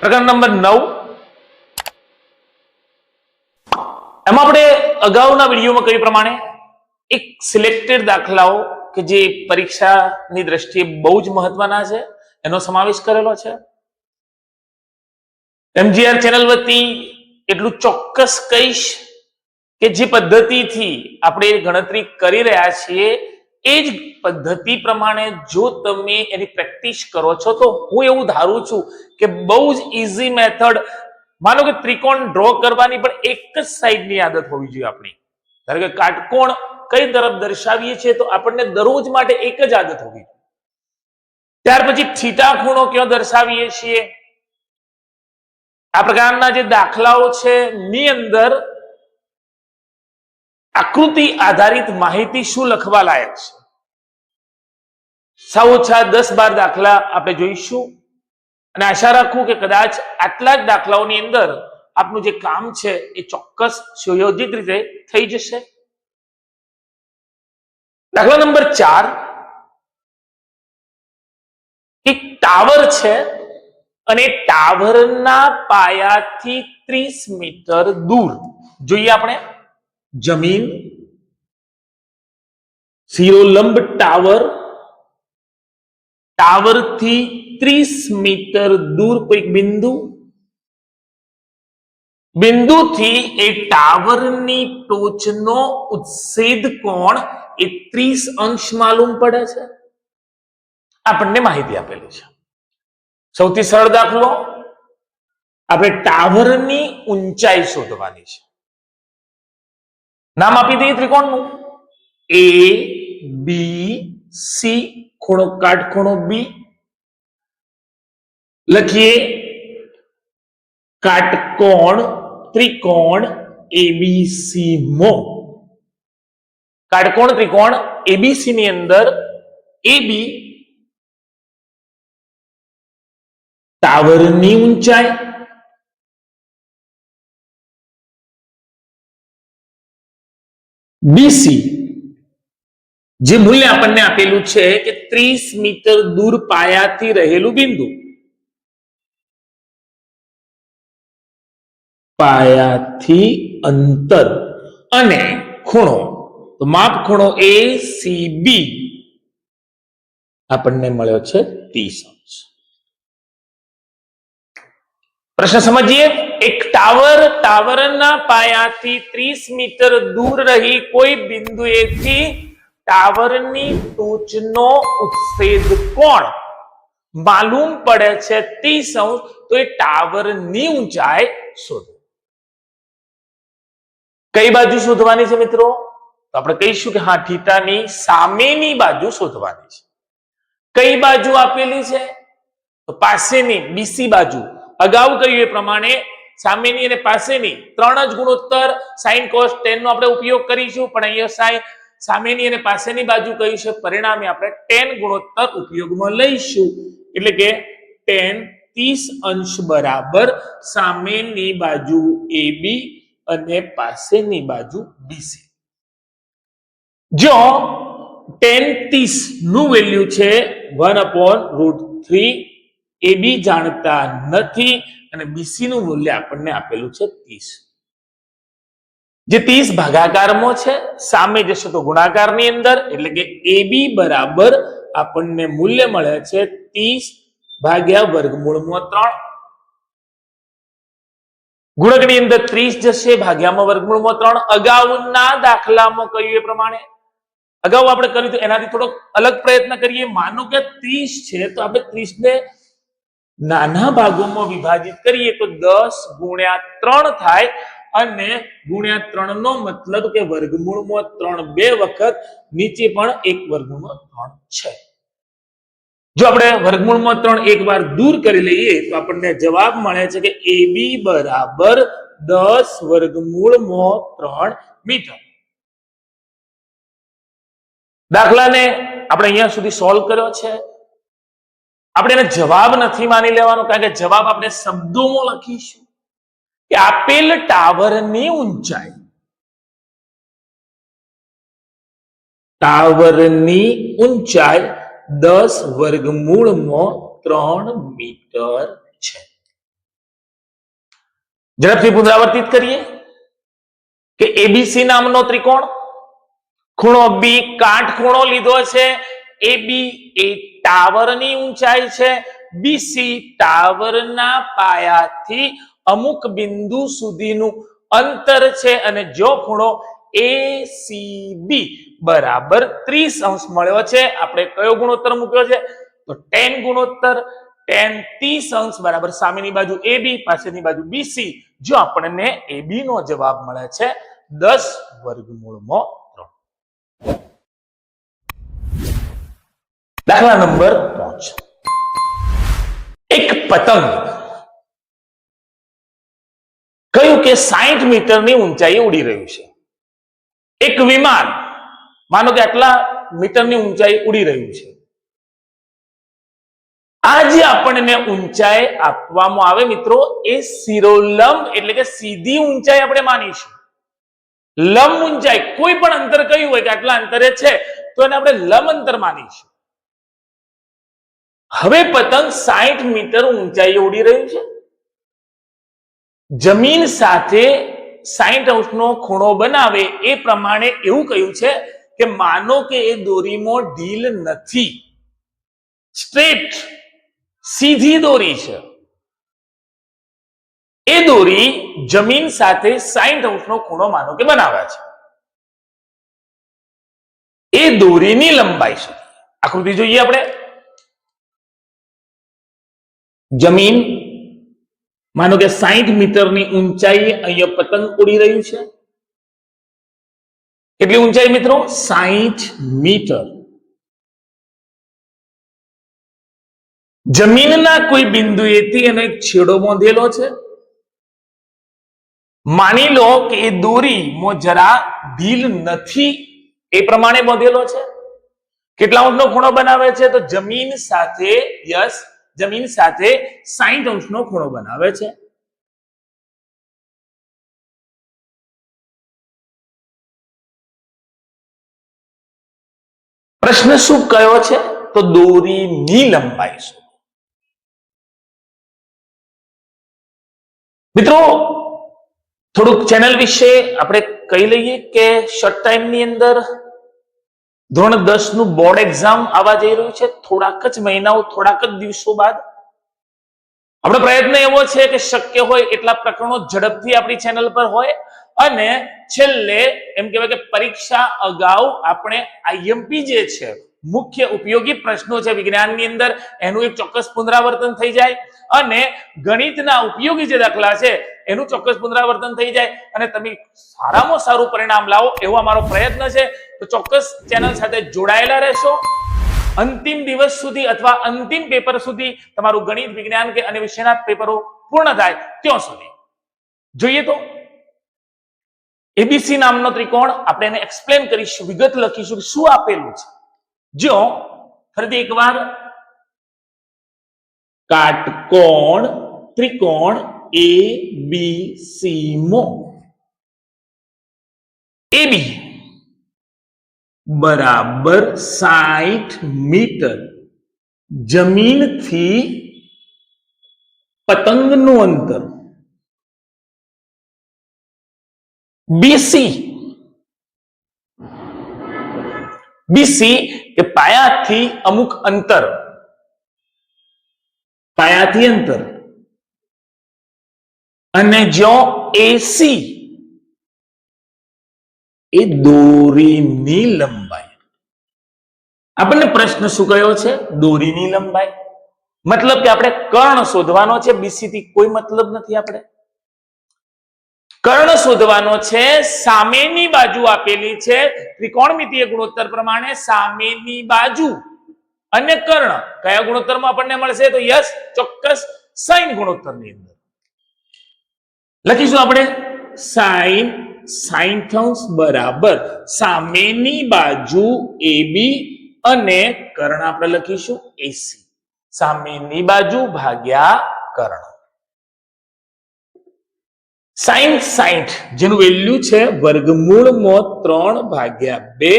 પ્રકરણ નંબર નવ. એમાં આપણે અગાઉના વિડીયોમાં કહ્યું પ્રમાણે એક સિલેક્ટેડ દાખલાઓ કે જે પરીક્ષાની દ્રષ્ટિએ બહુ જ મહત્વના છે, એનો સમાવેશ કરેલો છે. એમજીઆર ચેનલ વતી એટલું ચોક્કસ કહીશ કે જે પદ્ધતિથી આપણે ગણતરી કરી રહ્યા છીએ એ જ પદ્ધતિ પ્રમાણે જો તમે એની પ્રેક્ટિસ કરો છો, તો હું એવું ધારું છું કે બહુ જ ઇઝી મેથડ માનો કે ત્રિકોણ ડ્રો કરવાની પણ એક જ સાઈડની આદત હોવી જોઈએ આપણી. ધારો કે કાટકોણ કઈ તરફ દર્શાવીએ છીએ, તો આપણને દરરોજ માટે એક જ આદત હોવી જોઈએ. ત્યાર પછી થીટા ખૂણો કયો દર્શાવીએ છીએ? આ પ્રકારના જે દાખલાઓ છે, ની અંદર આકૃતિ આધારિત માહિતી શું લખવા લાયક છે? સાવ ઓછા દસ બાર દાખલા આપણે જોઈશું. અને આશા રાખું કે કદાચ આટલા જ દાખલાઓની અંદર આપનું જે કામ છે એ ચોક્કસ સુયોજિત રીતે થઈ જશે. દાખલા નંબર ચાર. એક ટાવર છે અને ટાવરના પાયાથી ત્રીસ મીટર દૂર. જોઈએ આપણે. જમીન, શિરોલંબ ટાવર, ટાવરથી ત્રીસ મીટર દૂર કોઈક બિંદુ, બિંદુથી એ ટાવરની ટોચનો ઉચ્છેદ કોણ એ ત્રીસ અંશ માલુમ પડે છે? આપણને માહિતી આપેલી છે. સૌથી સરળ દાખલો, આપણે ટાવરની ઊંચાઈ શોધવાની છે. નામ આપી દઈએ ત્રિકોણનું. એ બી સી ખૂણો કાટખૂણો બી લખીએ. કાટકોણ ત્રિકોણ એબીસી મો. કાટકોણ ત્રિકોણ એબીસી ની અંદર એબી ટાવરની ઊંચાઈ બીસી જે મૂલ્ય આપણને આપેલું છે કે ત્રીસ મીટર દૂર પાયાથી રહેલું બિંદુ. પાયાથી અંતર અને ખૂણો. તો માપ ખૂણો એ સી બી આપણને મળ્યો છે ત્રીસ અંશ. પ્રશ્ન સમજીએ? ટાવર, ટાવરના પાયાથી ત્રીસ મીટર દૂર રહી કોઈ બિંદુએથી ટાવરની ટોચનો ઉચ્છેદ કોણ? માલુમ પડે છે ત્રીસ અંશ, તો એ ટાવરની ઊંચાઈ શોધો. કઈ બાજુ શોધવાની છે મિત્રો? તો આપણે કહીશું કે હા, થીટાની સામેની બાજુ શોધવાની છે. કઈ બાજુ આપેલી છે? તો પાસેની, બીસી બાજુ. અગાઉ કહ્યું એ પ્રમાણે સામેની અને પાસેની ત્રણ જ ગુણોત્તર સાઈન કોસ ટેનનો આપણે ઉપયોગ કરીશું. પણ અહીંયા સાઈ સામેની અને પાસેની બાજુ કહ્યું છે? પરિણામે આપણે ટેન ગુણોત્તર ઉપયોગમાં લઈશું. એટલે કે ટેન ત્રીસ અંશ બરાબર સામેની બાજુ એ બી અને પાસેની બાજુ બીસી જો ટેન ત્રીસનું વેલ્યુ છે one upon root three A B જાણતા નથી. અને બીસી નું મૂલ્ય આપણને આપેલું છે ત્રીસ. જે ત્રીસ ભાગાકારમાં છે, સામે જશે તો ગુણાકારની અંદર, એટલે કે એ બી બરાબર આપણને મૂલ્ય મળે છે ત્રીસ ભાગ્યા વર્ગમૂળમાં ત્રણ. ગુણકની અંદર ત્રીસ જશે ભાગ્યામાં વર્ગમૂળમાં ત્રણ. અગાઉના દાખલામાં કહ્યું એ પ્રમાણે. અગાઉ આપણે કર્યું એનાથી થોડોક અલગ પ્રયત્ન કરીએ. માનો કે ત્રીસ છે, તો આપણે ત્રીસ ને નાના ભાગોમાં વિભાજિત કરીએ તો દસ ગુણ્યા ત્રણ થાય અને ગુણ્યા ત્રણ નો મતલબ કે વર્ગમૂળમાં ત્રણ બે વખત, નીચે પણ એક વર્ગમૂળમાં ત્રણ છે. જો આપણે વર્ગમૂળમાં ત્રણ એક વાર દૂર કરી લઈએ તો આપણને જવાબ મળે છે કે એ બી બરાબર દસ વર્ગમૂળમાં ત્રણ મીટર. દાખલાને આપણે અહીંયા સુધી સોલ્વ કર્યો છે. આપણે એને જવાબ નથી માની લેવાનો, કારણ કે જવાબ આપણે શબ્દોમાં લખીશું કે આપેલ ટાવરની ઊંચાઈ. ટાવરની ઊંચાઈ દસ વર્ગમૂળમાં ત્રણ મીટર છે. ઝડપથી પુનરાવર્તિત કરીએ. કે એબીસી નામનો ત્રિકોણ? ખૂણો બી કાટખૂણો લીધો છે. એબી એ ટાવરની ઊંચાઈ છે. બીસી ટાવરના પાયાથી અમુક બિંદુ સુધીનું અંતર છે અને જો ખૂણો એસીબી બરાબર 30 અંશ મળ્યો છે. આપણે કયો ગુણોત્તર મૂક્યો છે? તો ટેન ગુણોત્તર, ટેન ત્રીસ અંશ બરાબર સામેની બાજુ AB પાછળની બાજુ બીસી જો આપણને AB નો જવાબ મળે છે દસ વર્ગમૂળમાં દાખલા નંબર પાંચ. એક પતંગ. કહ્યું કે 60 મીટરની ઊંચાઈએ ઉડી રહ્યું છે. એક વિમાન. માનો કે આટલા મીટરની ઊંચાઈ ઉડી રહ્યું છે. આ જે આપણને ઊંચાઈ આપવામાં આવે મિત્રો એ શિરોલંબ એટલે કે સીધી ઊંચાઈ આપણે માનીશું લંબ ઊંચાઈ કોઈ પણ અંતર કયું હોય કે આટલા અંતરે છે, તો એને આપણે લંબ અંતર માનીશું હવે પતંગ 60 મીટર ઊંચાઈએ ઉડી રહ્યું છે. જમીન સાથે 60 અંશનો ખૂણો બનાવે એ પ્રમાણે એવું કહ્યું છે કે માનો કે એ દોરીમાં ઢીલ નથી. સ્ટ્રેટ, સીધી દોરી છે. એ દોરી જમીન સાથે 60 અંશનો ખૂણો માનો કે બનાવ્યા છે. એ દોરીની લંબાઈ છે. આકૃતિ જોઈએ આપણે? જમીન, માનો કે 60 મીટરની ઊંચાઈએ અહીંયા પતંગ ઉડી રહ્યું છે. કેટલી ઊંચાઈ મિત્રો? 60 મીટર. જમીનના કોઈ બિંદુએથી એનો એક છેડો બાંધેલો છે. માની લો કે એ દોરીમાં જરા ઢીલ નથી, એ પ્રમાણે બાંધેલો છે. કેટલા ઊંટનો ખૂણો બનાવે છે? તો જમીન સાથે યસ જમીન સાથે 60 અંશનો ખૂણો બનાવે છે. પ્રશ્ન શું કયો છે? તો દોરીની લંબાઈ શું? મિત્રો, થોડુંક ચેનલ વિશે આપણે કહી લઈએ કે શોર્ટ ટાઈમની અંદર ધોરણ દસનું બોર્ડ એક્ઝામ આવવા જઈ રહ્યું છે. થોડાક જ મહિનાઓ, થોડાક જ દિવસો બાદ. આપણો પ્રયત્ન એવો છે કે શક્ય હોય એટલા પ્રકરણો ઝડપથી આપણી ચેનલ પર હોય અને છેલ્લે એમ કહેવાય કે પરીક્ષા અગાઉ આપણે આઈએમપી જે છે, મુખ્ય ઉપયોગી પ્રશ્નો છે વિજ્ઞાનની અંદર, એનું એક ચોક્કસ પુનરાવર્તન થઈ જાય અને ગણિતના ઉપયોગી જે દાખલા છે એનું ચોક્કસ પુનરાવર્તન થઈ જાય અને તમે સારામાં સારું પરિણામ લાવો એવો અમારો પ્રયત્ન છે. તો ચોક્કસ ચેનલ સાથે જોડાયેલા રહેશો. અંતિમ દિવસ સુધી અથવા અંતિમ પેપર સુધી તમારું ગણિત, વિજ્ઞાન કે અને વિષયના પેપરો પૂર્ણ થાય ત્યાં સુધી. જોઈએ તો. એબીસી નામનો ત્રિકોણ આપણે એને એક્સપ્લેન કરીશું, વિગત લખીશું શું આપેલું છે. જો ફરીથી એકવાર. કાટકોણ, ત્રિકોણ એ બી સી મો એ બી બરાબર સાઠ મીટર જમીનથી પતંગનું અંતર બીસી બીસી એ પાયાથી અમુક અંતર પાયાથી અંતર અને જો એસી એ દોરીની લંબાઈ. આપણને પ્રશ્ન શું કયો છે? દોરીની લંબાઈ. મતલબ કે આપણે કર્ણ શોધવાનો છે બીસી થી કોઈ મતલબ નથી આપણે. કર્ણ શોધવાનો છે, સામેની બાજુ આપેલી છે, ત્રિકોણમિતિય ગુણોત્તર પ્રમાણે સામેની બાજુ. અને કર્ણ, કયા ગુણોત્તરમાં આપણને મળશે? તો યસ, ચોક્કસ સાઈન ગુણોત્તરની અંદર. લખીશું આપણે? સાઈન થોન્સ બરાબર. સામેની બાજુ એબી અને કર્ણ આપણે લખીશું એસી સામેની બાજુ ભાગ્યા કર્ણ. સાઈન, સાઈઠ, જેનું વેલ્યુ છે વર્ગમૂળમાં ત્રણ ભાગ્યા બે.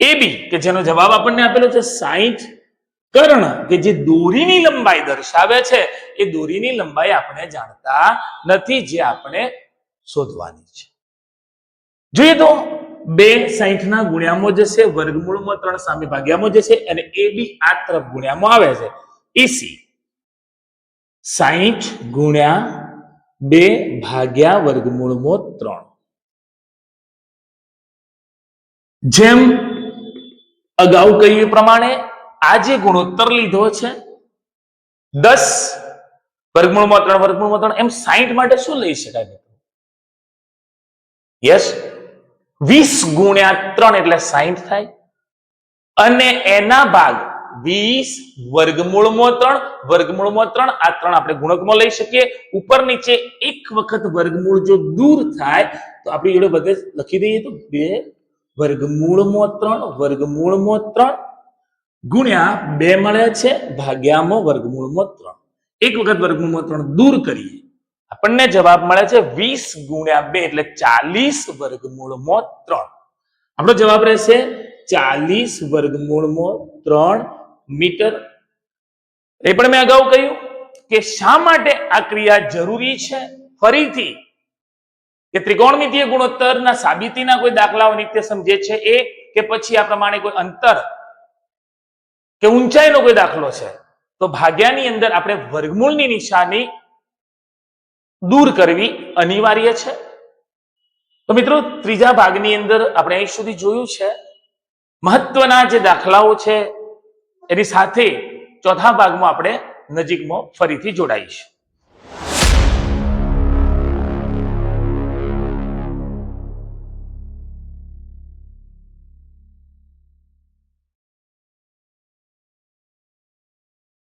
એબી કે જેનો જવાબ આપણને આપેલો છે સાઈઠ કર્ણ કે જે દોરીની લંબાઈ દર્શાવે છે, એ દોરીની લંબાઈ આપણે જાણતા નથી, જે આપણે શોધવાની છે. જોઈએ તો બે સાહીઠ ના ગુણ્યામાં જશે વર્ગમૂળમાં ત્રણ સામે ભાગ્યામાં જશે અને એ બી આ તરફ ગુણ્યામાં આવે છે. એસી સાહીઠ ગુણ્યા બે ભાગ્યા વર્ગમૂળમાં ત્રણ. જેમ અગાઉ કહ્યું પ્રમાણે આ જે ગુણોત્તર લીધો છે. દસ વર્ગમૂળમાં ત્રણ વર્ગમૂળમાં ત્રણ, એમ સાહીઠ માટે શું લઈ શકાય યસ, વીસ ગુણ્યા ત્રણ એટલે સાહીઠ થાય. અને એના ભાગ વીસ વર્ગમૂળમાં ત્રણ વર્ગમૂળમાં ત્રણ, આ ત્રણ આપણે ગુણકમાં લઈ શકીએ. ઉપર નીચે એક વખત વર્ગમૂળ જો દૂર થાય, તો આપણી જોડે બધે લખી દઈએ તો બે, વર્ગમૂળમાં ત્રણ વર્ગમૂળમાં ત્રણ ગુણ્યા બે મળે છે ભાગ્યામાં વર્ગમૂળમાં ત્રણ. એક વખત વર્ગમૂળમાં ત્રણ દૂર કરીએ. આપણને જવાબ મળે છે વીસ ગુણ્યા બે એટલે ચાલીસ વર્ગમૂળમાં ત્રણ. આપણો જવાબ રહેશે ચાલીસ વર્ગમૂળમાં ત્રણ મીટર. એ પણ મેં અગાઉ કહ્યું કે શા માટે આ ક્રિયા જરૂરી છે? ફરીથી, કે ત્રિકોણમિતીય ગુણોત્તરના સાબિતીના કોઈ દાખલાઓ નિત્ય સમજે છે? એ કે પછી આ પ્રમાણે કોઈ અંતર કે ઊંચાઈનો કોઈ દાખલો છે. તો ભાગ્યાની અંદર આપણે વર્ગમૂળની નિશાની દૂર કરવી અનિવાર્ય છે. તો મિત્રો, ત્રીજા ભાગની અંદર આપણે અહીં સુધી જોયું છે. મહત્વના જે દાખલાઓ છે, એની સાથે ચોથા ભાગમાં આપણે નજીકમાં ફરીથી જોડાઈશું.